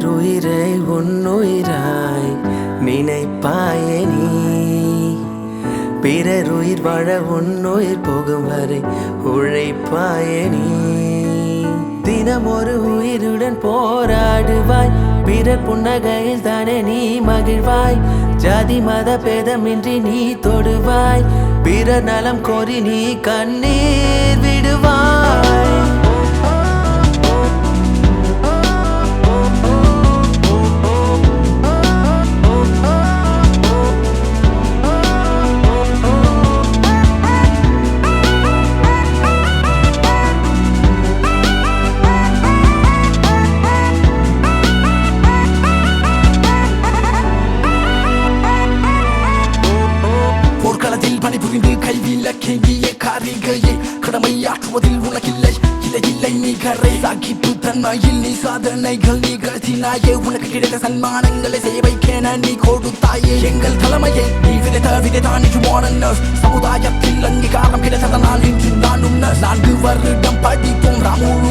பேருயிரை உன்னுயிராய் நினைப்பாயே நீ. பிறருயிர் வாழ உன்னுயிர் போகும் வரை உழைப்பாயே நீ. தினம் ஒரு உயிருடன் போராடுவாய். பிறர் புன்னகையில் தானே நீ மகிழ்வாய். ஜாதி மத பேதமின்றி நீ தொடுவாய். பிறர் நலம் கோரி நீ கண்ணீர் விடுவாய். போர்க்களத்தில் பணிபுரிந்து கேள்வியே காரிகையே காரிகையை கடமையாற்றுவதில் உனக்கில்லை. இல்லை இல்லை நீ கரை சாகிப்பு தன்மையில் நீ சாதனைகள் நீ கழ்த்தினாயே உனக்கு கிடைத்த சன்மானங்களை சேவைக்கென நீ கொடுத்தாயே எங்கள் தலைமையை நீ விதைத்த விதைத்தான் நிஜமான nurse. சமுதாயத்தில் அங்கீகாரம் கிடைத்ததனால் இன்று நானும் நான்கு வருடம் படித்தோம். ராமுழு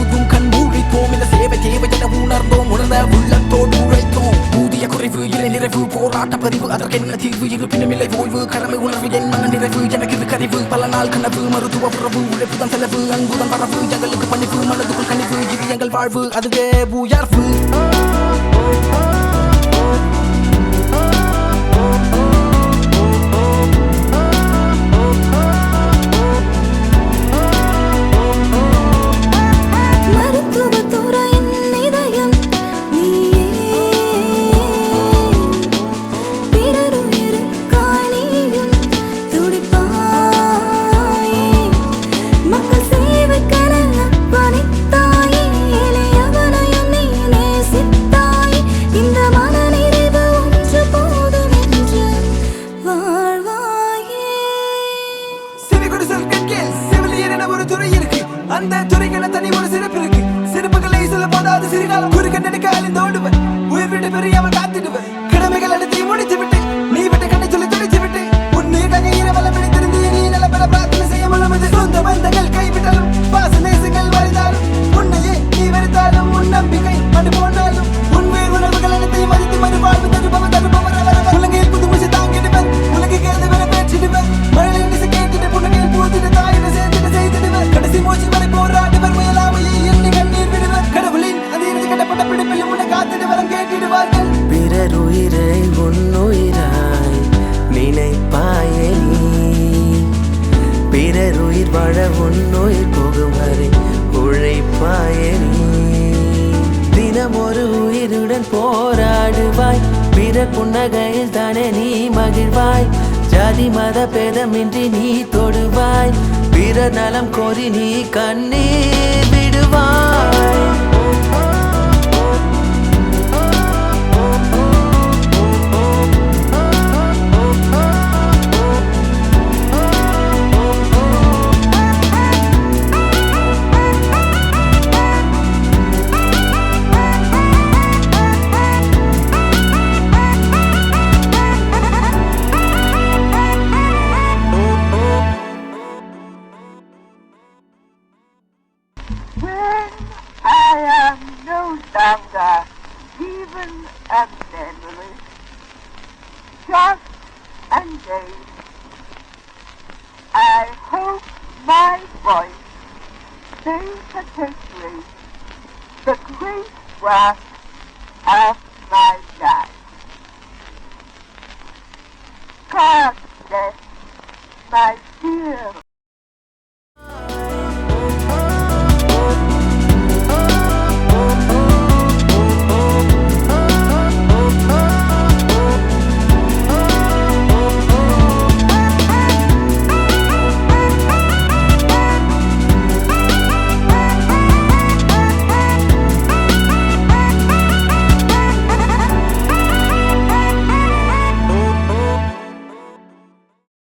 நிறைவு போராட்ட பதிவு அதற்கென்ன தீர்வு இருப்பினும் இல்லை ஓய்வு கடமை உணர்வு என் மன நிறைவு எனக்கு இது கறிவு பல நாள் கனவு மருத்துவ உறவு உழைப்புதான் செலவு அன்புதான் வரவு எங்களுக்கு பணிவு மனதுக்குள் கனிவு இது எங்கள் வாழ்வு அதுவே உயர்வு பிறர் உயிர் வாழ உன்னுயிர் போகும் வரை உழைப்பாயே தினம் ஒரு உயிருடன் போராடுவாய். பிற புன்னகையில் தானே நீ மகிழ்வாய். ஜாதி மத பேதமின்றி நீ தொடுவாய். பிற நலம் கோரி நீ கண்ணீர் விடுவாய். Even a memory, just and vain. I hope my voice may perpetuate the great work of my life. God